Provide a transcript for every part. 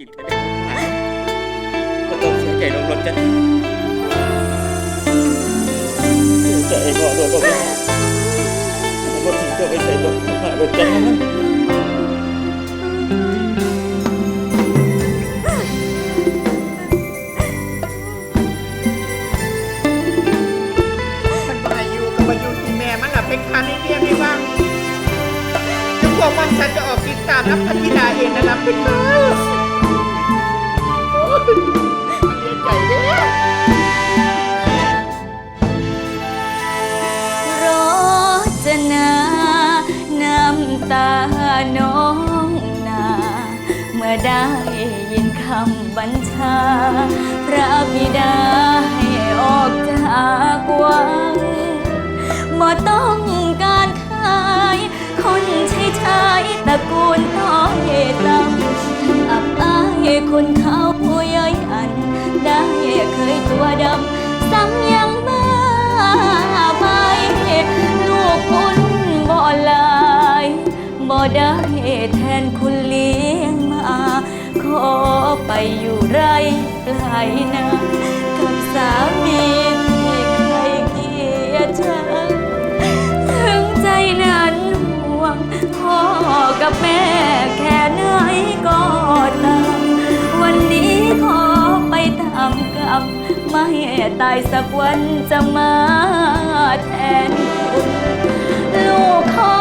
กินเธอได้หายก็ต้องเสียใจน้องรถจันเสียใจก่อนโดนกยาแล้วก็ทิ้งเธอไปใส่รถหารถจันมันบ่ให้อยู่กับมาอยู่ที่แม่มันน่ะเป็นคาในเรียได้บ้างเดี๋ยวพวกมันฉันจะออกติดตามรับพันธิดาเองนะครับเป็นมา มื่อได้ยินคำบัญชา พระบิดาให้ออกจากวังบ่ต้องการขาย คนใช้ชายตระกูลต้อยตำอับอายคนเขาผู้ย่อยอัน ได้เคยตัวดำซ้ำยังบ้าไปลูกคุณบ่ลายบ่ได้แทนคุณลี อไปอยู่ไรไกลนากับสามีที่เคยเกลียดชังถึงใจนั้นห่วงพ่อกับแม่แค่ไหนก็ตามวันนี้ขอไปตามกับไม่ตายสักวันจะมาแทนคุณลูกขอ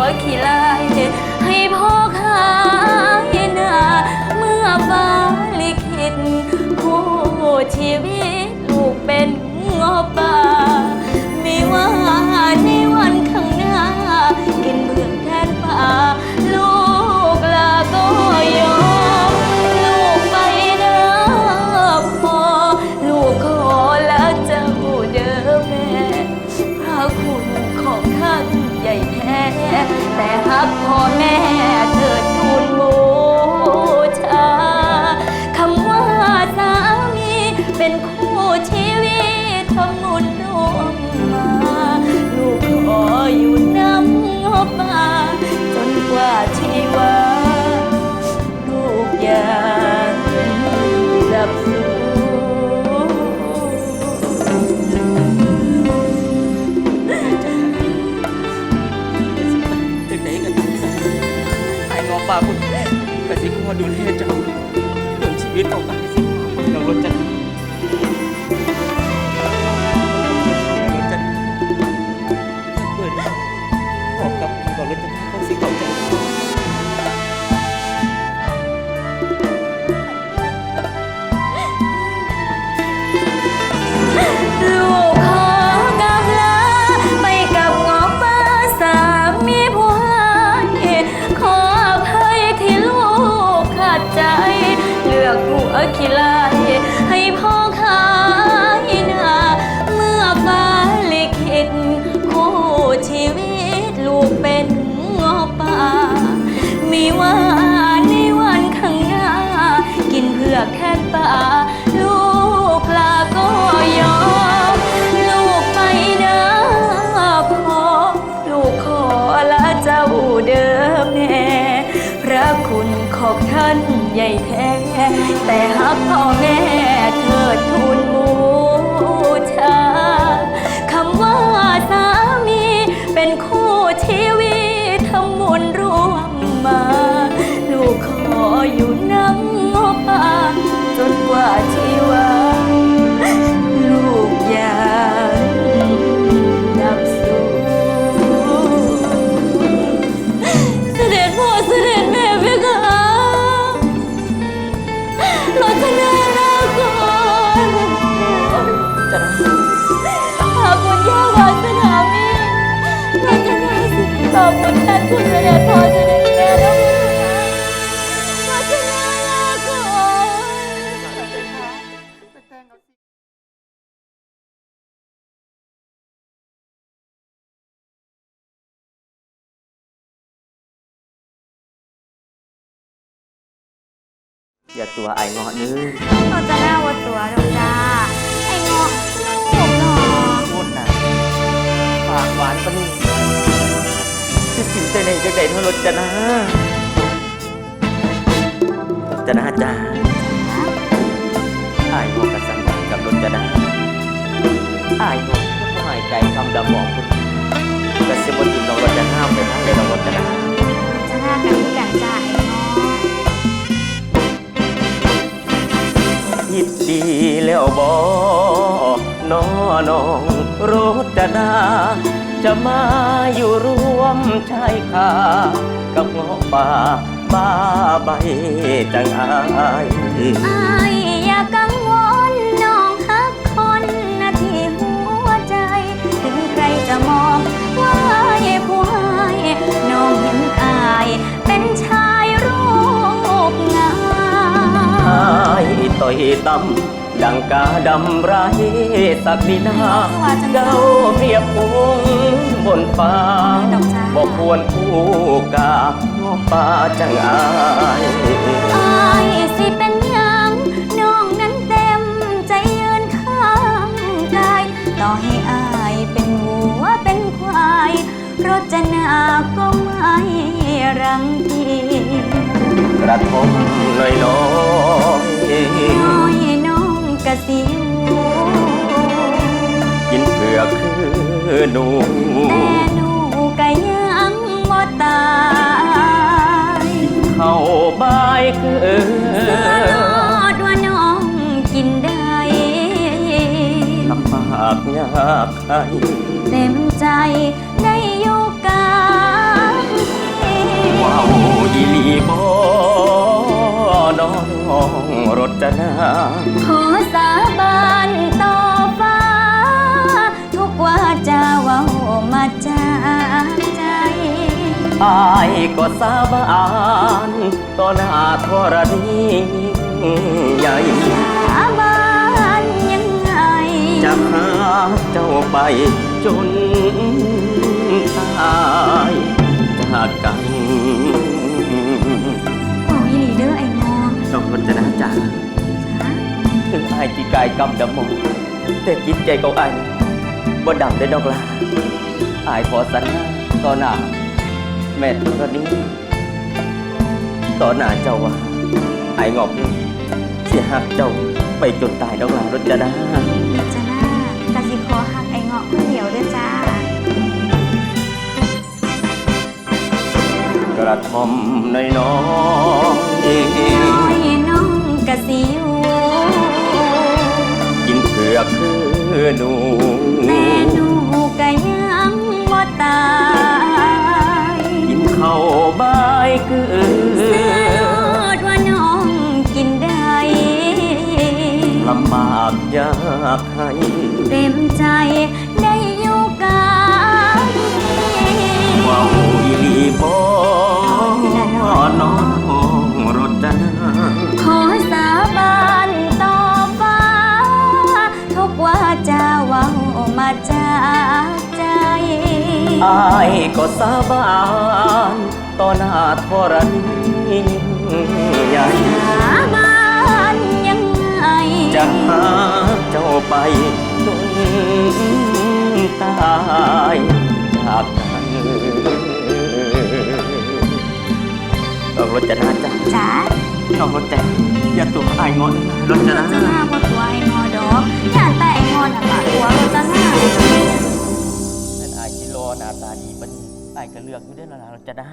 วขี้ลายให้พ่อขายหน้าเมื่อฟ้าลิขิตคู่ชีวิต กะสิขอดูแลเจ้าเรื่องชีวิตของตาสิ นป่า ลูกลาก็ยอม ลูกไปเด้อพ่อลูกขอละเจ้าเดิมแม่พระคุณของท่านใหญ่แท้ แต่หักพ่อ อย่าตัวไอ้งอเนื้อเราจะน่าวัดตัวดอกจ้าไอ้เงาะลูกเราากหวานปะนี่คือสิใจในจังใดเท่ารถจะนะจะนะจ้าอายบอกกับสันดานกับรถจะนะอายบอกหายใจคำดำหมองคุณกระสิบวันถิ่นน้องรถจะห้ามไปทางใดน้องรถจะนะจะน่ากันคือกันจ้า บอน้อน้องรถจะดา จะมาอยู่ร่วมชายคากับเงาะป่าบ้าใบจังอายอายอย่ากังวลน้องฮักคนนาที่หัวใจ ถึงใครจะมองว่าเย่ผู้ให้น้องเห็นอาย เป็นชายรูปงามอายต่อยตำ ดังกาดำไรสักดินาเจ้าเปรียบพงบนฟ้า บอกควรคู่กาเงาะป่าจังอายอายสิเป็นหยังน้องนั้นเต็มใจยืนข้างกายต่อให้อายเป็นวัวเป็นควายรถจะนาก็ไม่รังเกียจกระทมน้อยน้อยน้อยน้อง กะสิวกินเผือกคือหนูแต่หนูกะยังบ่ตายเข้าบายคือเสื้อรอดว่าน้องกินได้ลำบากยากใครเต็มใจได้อยู่กับว้าวอีหลีบอ น้องรถจะนา ขอสาบานต่อฟ้า ทุกว่าจะเว้ามาจากใจ อายก็สาบานต่อหน้าธรณีใหญ่ สาบานยังไง จะหาเจ้าไปจนตายจากกัน น้องรจะนาจ๋าถึงอายที่กายกำดำมงแต่จิตใจของอายบ่ดำได้ดอกลาอายขอสัญญาต่อหน้าแม่ตอนนี้ต่อหน้าเจ้าว่าอายงอกเสียหักเจ้าไปจนตายดอกลารถจะนา ระทอมน้อยน้อยน้อยน้องกะสิวกินเผือกคือหนูแต่หนูกะยังบ่ตายกินข้าวบายคือเสื้อรอดว่าน้องกินได้ลำบากยากให้เต็มใจได้อยู่กับว้าวอีหลีบอ น้องรถจะนาขอสาบานต่อฟ้า ทุกว่าจะเว้ามาจากใจ อายก็สาบานต่อหน้าธรณีใหญ่สาบานยังไง จะหาเจ้าไปจนตาย จะนาจ้ะจ๋าน้องรถแต่อย่าตัวอายงอนรถจะนาจะหน้าบ่ตัวไอ้งอดอกย่านแต่ไอ้งอนน่ะปะตัวเราจะหน้านั่นอายที่รอหน้าตาดีมันอายก็เลือกอยู่ได้อแล้วล่ะรถจะนา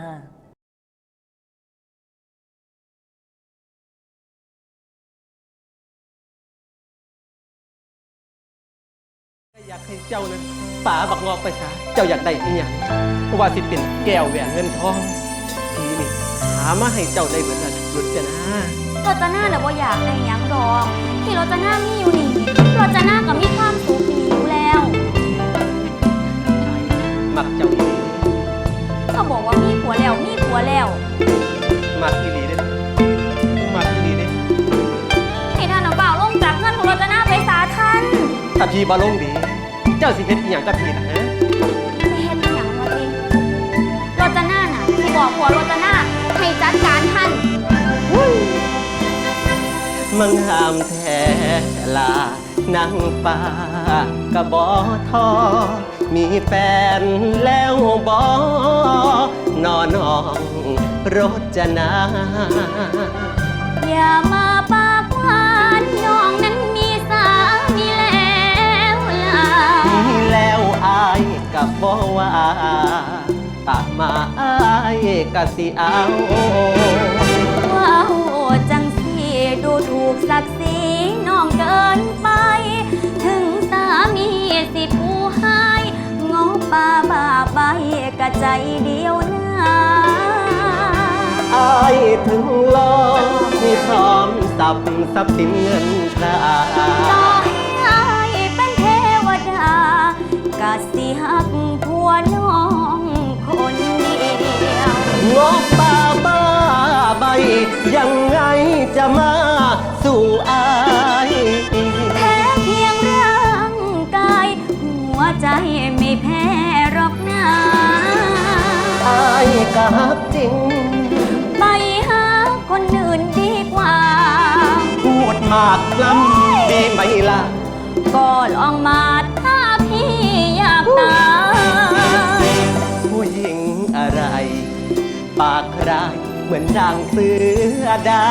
อยากให้เจ้านั้นป่าบักงอกไปซะเจ้าอยากได้อีหยังเพราะว่าสิเป็นแก้วแหวนเงินทองทีนี่หา มาให้เจ้าได้เหมือนกันรุจนาเราจะหน้าน่ะบ่อยากได้หยังดอกที่เราจะหน้ามีอยู่นี่เราจะหน้าก็มีความสุขดีอยู่แล้วมักเจ้าอีหลีก็บอกว่ามีผัวแล้วมีผัวแล้วมักอีหลีเด้อมักอีหลีเด้อให้ท่านเอาเปล่าลงจากเงินของเราจะหน้าไปสาทันถ้าพี่บ่ลงดี เจ้าสิเฮ็ดอีหยังกับพี่ล่ะฮะจะเฮ็ดอหย่างวะทีโรจนาน่ะที่บอกผัวโรจนาให้ จัดการท่านมังหามแท้ลานางฟ้ากะบอทอ มีแฟนแล้วบอนอนน้องรจนา อย่ามาปากหวานน้องนั้นมีสามีแล้วล่ะ มีแล้วอายกับบ่ว่า ปามาอายกะสิเอา ว้าวจังสีดูถูกศักดิ์ศรีน้องเกินไป ถึงสามีสิผู้ให้งอป่าบาใบกะใจเดียวนะอายถึงลองมีพร้อมสับทรัพย์สินเงินตราต่อให้อายเป็นเทวดากะสิหักผัวน้อง ยวงบบ้าบ้าใบ ยังไงจะมาสู่อายแพ้เพียงร่างกาย หัวใจไม่แพ้หรอกนะอายกับจริง ไปหาคนอื่นดีกว่า พูดมากล้ำดีไหมล่ะ ก็ลองมาถ้าพี่อยากตาย ปากร้ายเหมือนนางเสือดา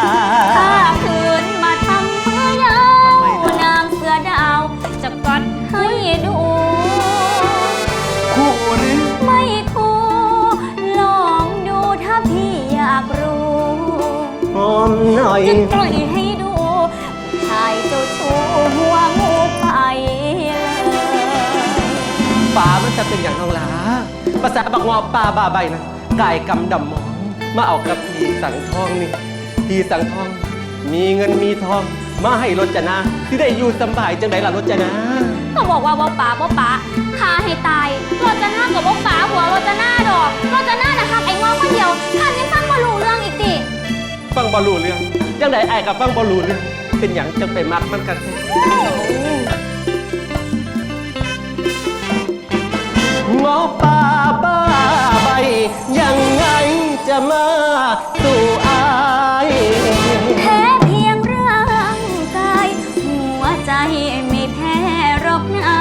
ถ้าคืนมาทำเพื่อยาทำไมล่ะวนางเสือดาว จะกัดให้ดู คู่หรือไม่คูลองดูถ้าพี่อยากรู้ หอมหน่อย จะปล่อยให้ดูผู้ชายเจ้าชู้หัวงูไปเลยป่ามันจะเป็นอย่างน้องหลาภาษาบักงอป่าบาใบนะ กายกำดำหมองมาเอากับพีสังทองนี่พีสังทอง มีเงินมีทอง มาให้รจนาที่ได้อยู่สำบายจังไดล่ะรจนาก็บอกว่าบ่ป๋าบ่ป๋าพาให้ตายโรจนากับบ่ป๋าหัวโรจนาดอกโรจนาน่ะฮักไอ้งอคนเดียวท่านยังฟังบ่รู้เรื่องอีกดิฟังบอลูเรื่องจังไดไอ้ายกับฟังบอลูเรื่องเป็นอย่างจังไปมักมันกันงอป่าบ้าใบ ยังไงจะมาสู่อายแพ้เพียงร่างกาย หัวใจไม่แพ้หรอกนะ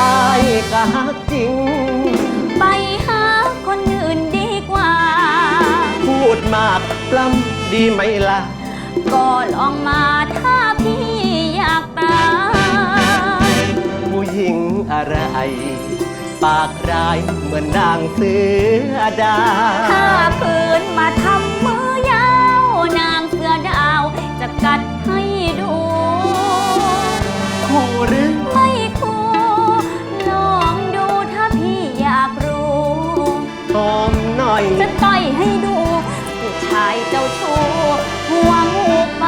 อายกะฮักจริง ไปหาคนอื่นดีกว่า พูดมากปล้ำดีไหมล่ะ ก็ลองมาถ้าพี่อยากตาย ผู้หญิงอะไร ปากร้ายเหมือนนางเสือดาถ้าปืนมาทำมือยาว นางเสือดาวจะกัดให้ดู คู่หรือไม่คูลองดูถ้าพี่อยากรู้ หอมหน่อย จะต่อยให้ดู ผู้ชายเจ้าชู้หัวงูไป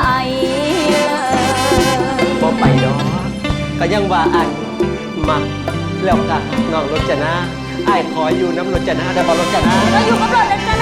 เลย บ่ไปดอกก็ยังว่าอันมัก แล้วค่ะน้องรจนะไอ้ายขออยู่น้ำรจนะได้บอรจนะ เราอยู่กับรถลักษณะ